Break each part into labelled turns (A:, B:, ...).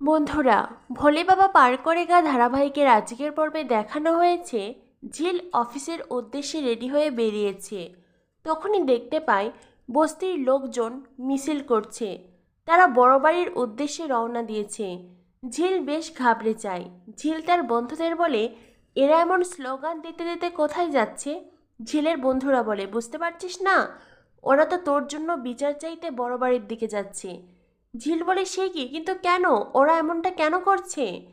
A: বন্ধুরা, ভোলে বাবা পার করে গা ধারাবাহিকের আজকের পর্বে দেখানো হয়েছে ঝিল অফিসের উদ্দেশ্যে রেডি হয়ে বেরিয়েছে। তখনই দেখতে পাই বস্তির লোকজন মিছিল করছে। তারা বড় বাড়ির উদ্দেশ্যে রওনা দিয়েছে। ঝিল বেশ ঘাবড়ে যায়। ঝিল তার বন্ধুদের বলে, এরা এমন স্লোগান দিতে দিতে কোথায় যাচ্ছে? ঝিলের বন্ধুরা বলে, বুঝতে পারছিস না? ওরা তো তোর জন্য বিচার চাইতে বড় বাড়ির দিকে যাচ্ছে। ঝিল বলে সে কি? কিন্তু কেন? ওরা এমনটা কেন করছে?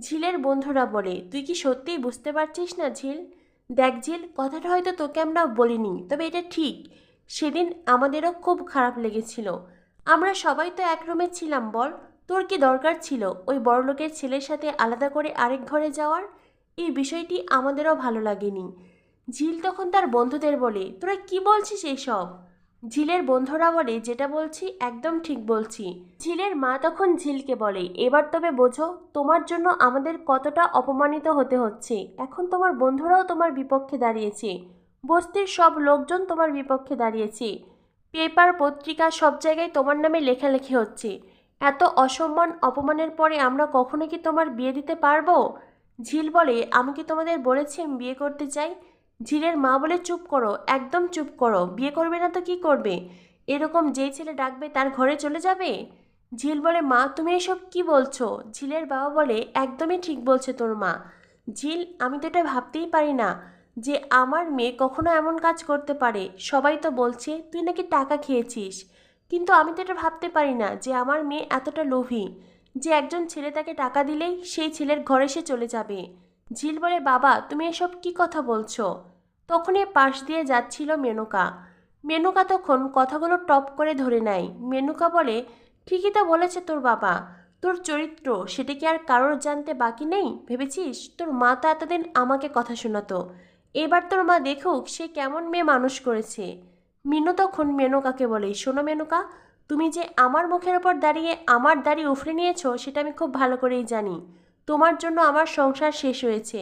A: ঝিলের বন্ধুরা বলে, তুই কি সত্যিই বুঝতে পারছিস না ঝিল? দেখ ঝিল, কথাটা হয়তো তোকে আমরা বলিনি, তবে এটা ঠিক। সেদিন আমাদেরও খুব খারাপ লেগেছিল। আমরা সবাই তো এক রুমে ছিলাম, বল। তোর কি দরকার ছিল ওই বড়লোকের ছেলের সাথে আলাদা করে আরেক ঘরে যাওয়ার? এই বিষয়টি আমাদেরও ভালো লাগেনি। ঝিল তখন তার বন্ধুদের বলে, তোরা কি বলছিস এইসব? ঝিলের বন্ধুরা বলে, যেটা বলছি একদম ঠিক বলছি। ঝিলের মা তখন ঝিলকে বলে, এবার তবে বোঝো, তোমার জন্য আমাদের কতটা অপমানিত হতে হচ্ছে। এখন তোমার বন্ধুরাও তোমার বিপক্ষে দাঁড়িয়েছে। বস্তির সব লোকজন তোমার বিপক্ষে দাঁড়িয়েছে। পেপার, পত্রিকা সব জায়গায় তোমার নামে লেখালেখি হচ্ছে। এত অসম্মান, অপমানের পরে আমরা কখনো কি তোমার বিয়ে দিতে পারব? ঝিল বলে, আমি কি তোমাদের বলেছি আমি বিয়ে করতে চাই? ঝিলের মা বলে, চুপ করো, একদম চুপ করো। বিয়ে করবে না তো কি করবে? এরকম যেই ছেলে ডাকবে তার ঘরে চলে যাবে? ঝিল বলে, মা, তুমি এসব কি বলছো? ঝিলের বাবা বলে, একদমই ঠিক বলছে তোর মা। ঝিল, আমি তো এটা ভাবতেই পারি না যে আমার মেয়ে কখনো এমন কাজ করতে পারে। সবাই তো বলছে, তুই নাকি টাকা খেয়েছিস। কিন্তু আমি তো এটা ভাবতে পারি না যে আমার মেয়ে এতটা লোভী যে একজন ছেলে তাকে টাকা দিলেই সেই ছেলের ঘরে সে চলে যাবে। ঝিল বলে, বাবা, তুমি এসব কি কথা বলছো? তখনই পাশ দিয়ে যাচ্ছিল মেনকা। মেনকা তখন কথাগুলো টপ করে ধরে নেয়। মেনুকা বলে, ঠিকই তো বলেছে তোর বাবা। তোর চরিত্র, সেটা কি আর কারোর জানতে বাকি নেই? ভেবেছিস? তোর মা তো এতদিন আমাকে কথা শোনাতো। এবার তোর মা দেখুক সে কেমন মেয়ে মানুষ করেছে। মিনু তখন মেনকাকে বলে, শোনো মেনকা, তুমি যে আমার মুখের ওপর দাঁড়িয়ে আমার দাড়ি উফরে নিয়েছো, সেটা আমি খুব ভালো করেই জানি। তোমার জন্য আমার সংসার শেষ হয়েছে।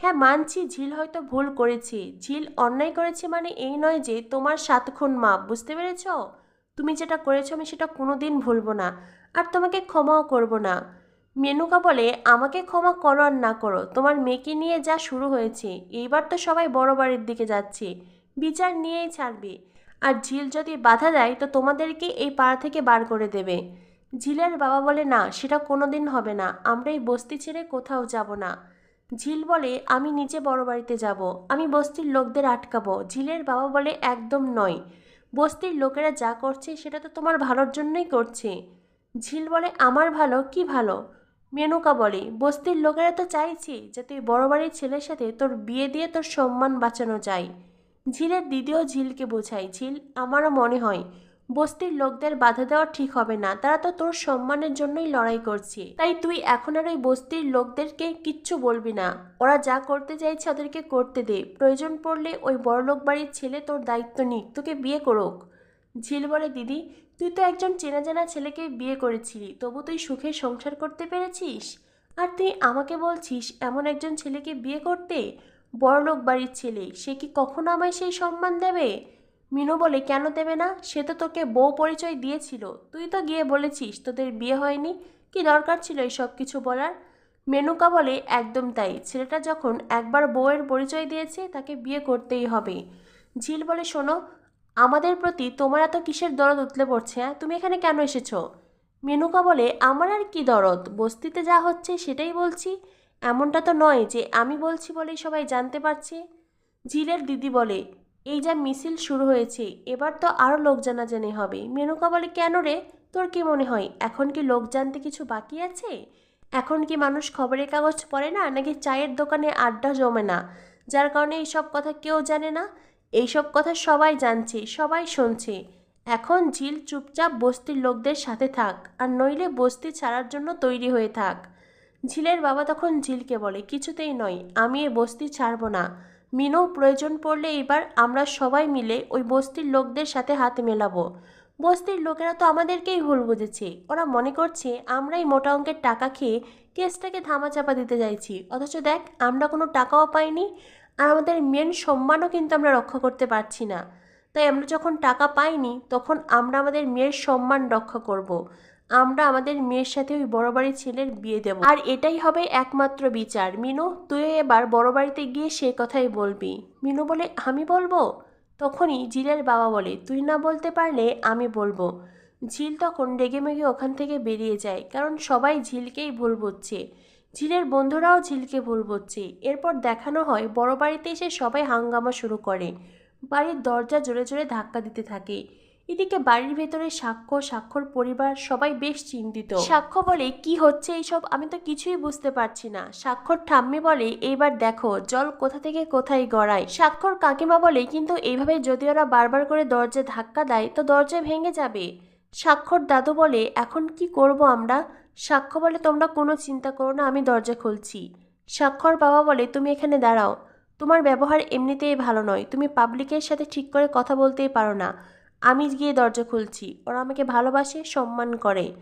A: হ্যাঁ মানছি, ঝিল হয়তো ভুল করেছে। ঝিল অন্যায় করেছে মানে এই নয় যে তোমার সাতক্ষণ মাপ, বুঝতে পেরেছ? তুমি যেটা করেছ আমি সেটা কোনো দিন ভুলবো না। আর তোমাকে ক্ষমাও করব না। মেনুকা বলে, আমাকে ক্ষমা করো আর না করো। তোমার মেয়েকে নিয়ে যা শুরু হয়েছে, এইবার তো সবাই বড় বাড়ির দিকে যাচ্ছে। বিচার নিয়েই ছাড়বে। আর ঝিল যদি বাধা দেয়, তো তোমাদেরকে এই পাড়া থেকে বার করে দেবে। ঝিলের বাবা বলে, না, সেটা কোনোদিন হবে না। আমরা এই বস্তি ছেড়ে কোথাও যাব না। ঝিল বলে, আমি নিজে বড় বাড়িতে যাব। আমি বস্তির লোকদের আটকাবো। ঝিলের বাবা বলে, একদম নয়। বস্তির লোকেরা যা করছে, সেটা তো তোমার ভালোর জন্যই করছে। ঝিল বলে, আমার ভালো? কি ভালো? মেনুকা বলে, বস্তির লোকেরা তো চাইছে যাতে বড় বাড়ির ছেলের সাথে তোর বিয়ে দিয়ে তোর সম্মান বাঁচানো যায়। ঝিলের দিদিও ঝিলকে বোঝায়, ঝিল, আমারও মনে হয় বস্তির লোকদের বাধা দেওয়া ঠিক হবে না। তারা তো তোর সম্মানের জন্যই লড়াই করছে। তাই তুই এখন আর ওই বস্তির লোকদেরকে কিচ্ছু বলবি না। ওরা যা করতে চাইছে ওদেরকে করতে দে। প্রয়োজন পড়লে ওই বড়লোক বাড়ির ছেলে তোর দায়িত্ব নিক, তোকে বিয়ে করুক। ঝিল বলে, দিদি, তুই তো একজন চেনা জানা ছেলেকে বিয়ে করেছিলি, তবু তুই সুখে সংসার করতে পেরেছিস? আর তুই আমাকে বলছিস এমন একজন ছেলেকে বিয়ে করতে? বড়লোক বাড়ির ছেলে, সে কি কখনো আমায় সেই সম্মান দেবে? মিনু বলে, কেন দেবে না? সে তো তোকে বউ পরিচয় দিয়েছিল। তুই তো গিয়ে বলেছিস তোদের বিয়ে হয়নি। কি দরকার ছিল এই সব কিছু বলার? মেনুকা বলে, একদম তাই। ছেলেটা যখন একবার বউয়ের পরিচয় দিয়েছে, তাকে বিয়ে করতেই হবে। ঝিল বলে, শোনো, আমাদের প্রতি তোমার এত কিসের দরদ উতলে পড়ছে হ্যাঁ? তুমি এখানে কেন এসেছ? মেনুকা বলে, আমার আর কি দরদ? বস্তিতে যা হচ্ছে সেটাই বলছি। এমনটা তো নয় যে আমি বলছি বলেই সবাই জানতে পারছে। ঝিলের দিদি বলে এই যা মিছিল শুরু হয়েছে, এবার তো আরও লোক জানাজানি হবে। মেনুকা বলে, কেন রে? তোর কি মনে হয়? এখন কি লোক জানতে কিছু বাকি আছে? এখন কি মানুষ খবরের কাগজ পড়ে না, নাকি চায়ের দোকানে আড্ডা জমে না? যার কারণে এইসব কথা কেউ জানে না? এইসব কথা সবাই জানছে, সবাই শুনছে। এখন ঝিল চুপচাপ বস্তির লোকদের সাথে থাক, আর নইলে বস্তি ছাড়ার জন্য তৈরি হয়ে থাক। ঝিলের বাবা তখন ঝিলকে বলে, কিছুতেই নয়, আমি এ বস্তি ছাড়ব না। মিনু প্রয়োজন পড়লে এবার আমরা সবাই মিলে ওই বস্তির লোকদের সাথে হাত মেলাবো। বস্তির লোকেরা তো আমাদেরকেই ভুল বুঝেছে। ওরা মনে করছে, আমরাই মোটা অঙ্কের টাকা খেয়ে কেসটাকে ধামাচাপা দিতে যাইছি অথচ দেখ, আমরা কোনো টাকাও পাইনি আর আমাদের মেন সম্মানও কিন্তু আমরা রক্ষা করতে পারছি না। তাই আমরা যখন টাকা পাইনি, তখন আমরা আমাদের মেয়ের সম্মান রক্ষা করব। আমরা আমাদের মেয়ের সাথে ওই বড় বাড়ির ছেলের বিয়ে দেব। আর এটাই হবে একমাত্র বিচার। মিনু, তুই এবার বড় বাড়িতে গিয়ে সে কথাই বলবি। মিনু বলে, আমি বলব? তখনই ঝিলের বাবা বলে, তুই না বলতে পারলে আমি বলব। ঝিল তখন রেগে মেগে ওখান থেকে বেরিয়ে যায়, কারণ সবাই ঝিলকেই ভুল বুঝছে। ঝিলের বন্ধুরাও ঝিলকে ভুল বুঝছে। এরপর দেখানো হয়, বড় বাড়িতে এসে সবাই হাঙ্গামা শুরু করে। বাড়ির দরজা জোরে জোরে ধাক্কা দিতে থাকে। এদিকে বাড়ির ভেতরে সাক্ষ্য সাক্ষর পরিবার সবাই বেশ চিন্তিত। সাক্ষ্য বলে, কি হচ্ছে এইসব? আমি তো কিছুই বুঝতে পারছি না। সাক্ষর ঠাম্মি বলে, এইবার দেখো, জল কোথা থেকে কোথায় গড়ায়? সাক্ষর কাকিমা বলে, কিন্তু এইভাবে যদি ওরা বারবার করে দরজা ধাক্কা দেয়, তো দরজা ভেঙে যাবে। সাক্ষর দাদু বলে, এখন কি করব আমরা? সাক্ষ্য বলে, তোমরা কোনো চিন্তা করো না, আমি দরজা খুলছি। সাক্ষর বাবা বলে, তুমি এখানে দাঁড়াও। তোমার ব্যবহার এমনিতেই ভালো নয়। তুমি পাবলিকের সাথে ঠিক করে কথা বলতেই পারো না। আমি গিয়ে দরজা খুলছি। ওরা আমাকে ভালোবাসে, সম্মান করে।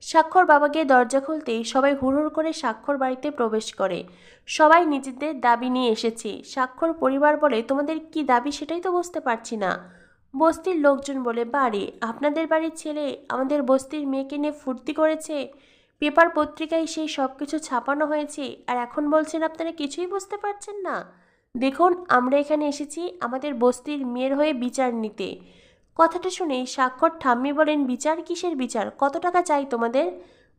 A: স্বাক্ষর বাবা গিয়ে দরজা খুলতেই সবাই হুড়হুড় করে স্বাক্ষর বাড়িতে প্রবেশ করে। সবাই নিজেদের দাবি নিয়ে এসেছে। স্বাক্ষর পরিবার বলে, তোমাদের কি দাবি সেটাই তো বুঝতে পারছি না। বস্তির লোকজন বলে বাড়ি আপনাদের বাড়ির ছেলে আমাদের বস্তির মেয়েকে নিয়ে ফুর্তি করেছে। পেপার পত্রিকায় সেই সব কিছু ছাপানো হয়েছে আর এখন বলছেন আপনারা কিছুই বুঝতে পারছেন না। দেখুন, আমরা এখানে এসেছি আমাদের বস্তির মেয়ের হয়ে বিচার নিতে। কথাটা শুনেই স্বাক্ষর ঠাম্মি বলেন, বিচার কিসের বিচার? কত টাকা চাই তোমাদের?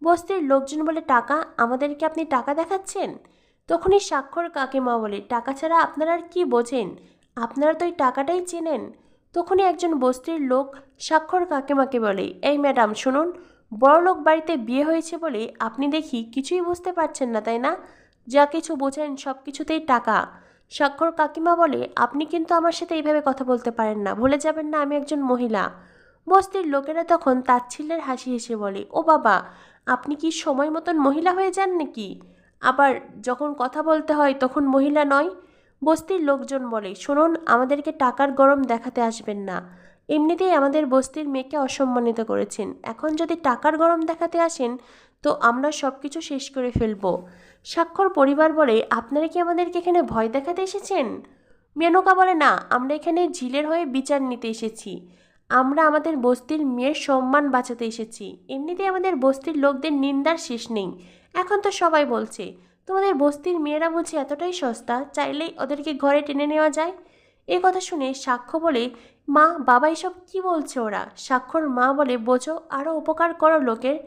A: বস্তির লোকজন বলে, টাকা? আমাদেরকে আপনি টাকা দেখাচ্ছেন? তখনই স্বাক্ষর কাকিমা বলে, টাকা ছাড়া আপনারা আর কি বোঝেন? আপনারা তো ওই টাকাটাই চেনেন? তখনই একজন বস্তির লোক স্বাক্ষর কাকিমাকে বলে, এই ম্যাডাম, শুনুন বড়লোক বাড়িতে বিয়ে হয়েছে বলে আপনি দেখি কিছুই বুঝতে পারছেন না, তাই না? যা কিছু বোঝেন সব কিছুতেই টাকা। স্বাক্ষর কাকিমা বলে, আপনি কিন্তু আমার সাথে এইভাবে কথা বলতে পারেন না। ভুলে যাবেন না, আমি একজন মহিলা। বস্তির লোকেরা তখন তাচ্ছিল্যের হাসি হেসে বলে, ও বাবা, আপনি কি সময় মতন মহিলা হয়ে যান নাকি? আবার যখন কথা বলতে হয় তখন মহিলা নয়? বস্তির লোকজন বলে, শুনুন, আমাদেরকে টাকার গরম দেখাতে আসবেন না। এমনিতেই আমাদের বস্তির মেয়েকে অসম্মানিত করেছেন। এখন যদি টাকার গরম দেখাতে আসেন, তো আমরা সব কিছু শেষ করে ফেলব। স্বাক্ষর পরিবার বলে, আপনারা কি আমাদেরকে এখানে ভয় দেখাতে এসেছেন? মেনকা বলে, না, আমরা এখানে ঝিলের হয়ে বিচার নিতে এসেছি। আমরা আমাদের বস্তির মেয়ের সম্মান বাঁচাতে এসেছি। এমনিতেই আমাদের বস্তির লোকদের নিন্দার শেষ নেই। এখন তো সবাই বলছে, তোমাদের বস্তির মেয়েরা বুঝি এতটাই সস্তা, চাইলেই ওদেরকে ঘরে টেনে নেওয়া যায়? এ কথা শুনে সাক্ষ্য বলে, মা, বাবা, এসব কি বলছে ওরা? স্বাক্ষর মা বলে, বোঝো আরও উপকার করো লোকের।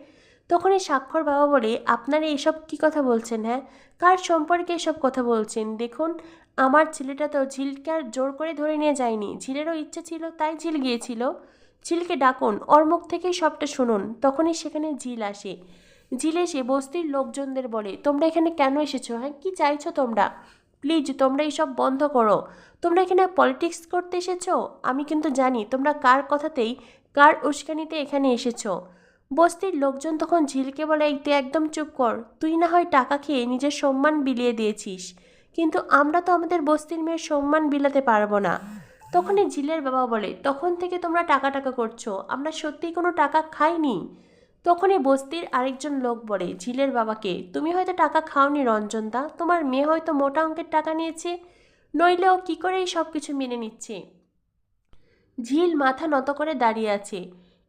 A: তখনই স্বাক্ষর বাবা বলে, আপনারা এসব কি কথা বলছেন হ্যাঁ? কার সম্পর্কে এসব কথা বলছেন? দেখুন, আমার ছেলেটা তো ঝিলকে আর জোর করে ধরে নিয়ে যায়নি। ঝিলেরও ইচ্ছে ছিল, তাই ঝিল গিয়েছিল। ঝিলকে ডাকুন, ওর মুখ থেকেই সবটা শুনুন। তখনই সেখানে ঝিল আসে। ঝিল এসে বস্তির লোকজনদের বলে, তোমরা এখানে কেন এসেছ হ্যাঁ? কি চাইছো তোমরা? প্লিজ তোমরা এইসব বন্ধ করো। তোমরা এখানে পলিটিক্স করতে এসেছ? আমি কিন্তু জানি, তোমরা কার কথাতেই, কার উস্কানিতে এখানে এসেছ? বস্তির লোকজন তখন ঝিলকে বলে তুই একদম চুপ কর। তুই না হয় টাকা খেয়ে নিজের সম্মান বিলিয়ে দিয়েছিস। কিন্তু আমরা তো আমাদের বস্তির মেয়ের সম্মান বিলাতে পারব না। তখনই ঝিলের বাবা বলে, তখন থেকে তোমরা টাকা টাকা করছ। আমরা সত্যিই কোনো টাকা খাইনি। তখনই বস্তির আরেকজন লোক বলে, ঝিলের বাবাকে, তুমি হয়তো টাকা খাওনি রঞ্জনদা, তোমার মেয়ে হয়তো মোটা অঙ্কের টাকা নিয়েছে নইলেও কি করে এই সব কিছু মেনে নিচ্ছে? ঝিল মাথা নত করে দাঁড়িয়ে আছে।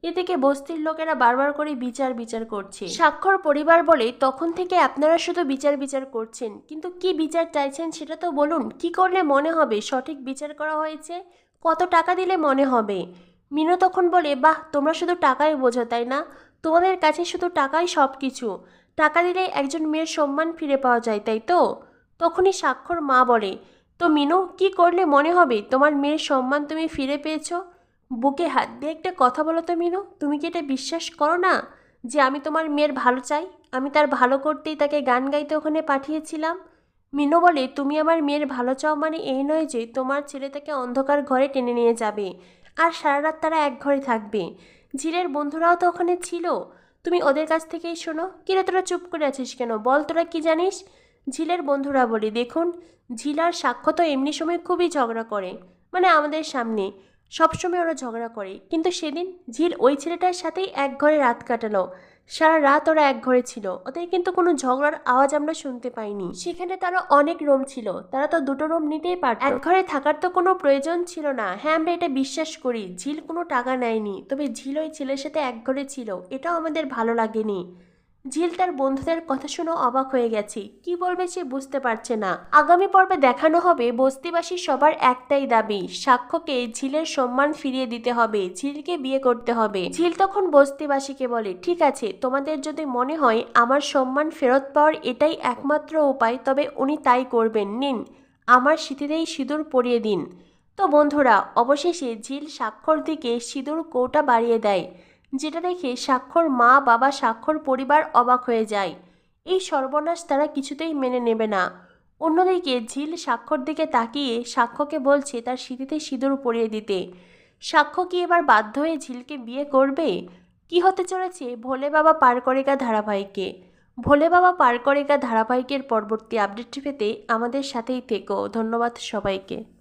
A: এদিকে বস্তির লোকেরা বারবার করে বিচার বিচার করছে। স্বাক্ষর পরিবার বলে, তখন থেকে আপনারা শুধু বিচার বিচার করছেন, কিন্তু কি বিচার চাইছেন সেটা তো বলুন, কি করলে মনে হবে? সঠিক বিচার করা হয়েছে? কত টাকা দিলে মনে হবে? মিনু তখন বলে, বাহ, তোমরা শুধু টাকাই বোঝো, তাই না? তোমাদের কাছে শুধু টাকাই সব কিছু টাকা দিলেই একজন মেয়ের সম্মান ফিরে পাওয়া যায়, তাই তো? তখনই স্বাক্ষর মা বলে, তো মিনু, কি করলে মনে হবে? তোমার মেয়ের সম্মান তুমি ফিরে পেয়েছ? বুকে হাত দিয়ে একটা কথা বলো তো মিনু, তুমি কি এটা বিশ্বাস করো না যে আমি তোমার মেয়ের ভালো চাই? আমি তার ভালো করতেই তাকে গান গাইতে ওখানে পাঠিয়েছিলাম। মিনু বলে, তুমি আমার মেয়ের ভালো চাও মানে এই নয় যে তোমার ছেলে তাকে অন্ধকার ঘরে টেনে নিয়ে যাবে, আর সারা রাত তারা এক ঘরে থাকবে। ঝিলের বন্ধুরাও তো ওখানে ছিল। তুমি ওদের কাছ থেকেই শোনো। কিরে তোরা চুপ করে আছিস কেন? বল তোরা কি জানিস? ঝিলের বন্ধুরা বলি, দেখুন ঝিলার সাক্ষ্য তো এমনি সময় খুবই ঝগড়া করে মানে আমাদের সামনে। সবসময় ওরা ঝগড়া করে। কিন্তু সেদিন ঝিল ওই ছেলেটার সাথেই এক ঘরে রাত কাটালো। সারা রাত ওরা এক ঘরে ছিল। ওদের কিন্তু কোনো ঝগড়ার আওয়াজ আমরা শুনতে পাইনি। সেখানে তারা অনেক রুম ছিল। তারা তো দুটো রুম নিতেই পারত। এক ঘরে থাকার তো কোনো প্রয়োজন ছিল না। হ্যাঁ আমরা এটা বিশ্বাস করি। ঝিল কোনো টাকা নেয়নি। তবে ঝিল ওই ছেলের সাথে এক ঘরে ছিল। এটাও আমাদের ভালো লাগেনি। ঝিল তার বন্ধুদের কথা শুনে অবাক হয়ে গেছে। কি বলবে সে বুঝতে পারছে না। আগামী পর্বে দেখানো হবে বস্তিবাসী সবার একটাই দাবি, সাক্ষ্যকে ঝিলের সম্মান ফিরিয়ে দিতে হবে, ঝিলকে বিয়ে করতে হবে। ঝিল তখন বস্তিবাসীকে বলে, ঠিক আছে, তোমাদের যদি মনে হয় আমার সম্মান ফেরত পাওয়ার এটাই একমাত্র উপায়, তবে উনি তাই করবেন। নিন, আমার স্মৃতিতেই সিঁদুর পরিয়ে দিন। তো বন্ধুরা, অবশেষে ঝিল স্বাক্ষর দিকে সিঁদুর কৌটা বাড়িয়ে দেয়। যেটা দেখে স্বাক্ষর মা, বাবা, স্বাক্ষর পরিবার অবাক হয়ে যায়। এই সর্বনাশ তারা কিছুতেই মেনে নেবে না। অন্যদিকে ঝিল স্বাক্ষর দিকে তাকিয়ে সাক্ষ্যকে বলছে তার স্মৃতিতে সিঁদুর পরিয়ে দিতে। সাক্ষ্য কি এবার বাধ্য হয়ে ঝিলকে বিয়ে করবে? কি হতে চলেছে? ভোলে বাবা পার করেগা ধারাবাহিকে। ভোলে বাবা পার করেগা ধারাবাহিকের পরবর্তী আপডেটটি পেতে আমাদের সাথেই থেকো। ধন্যবাদ সবাইকে।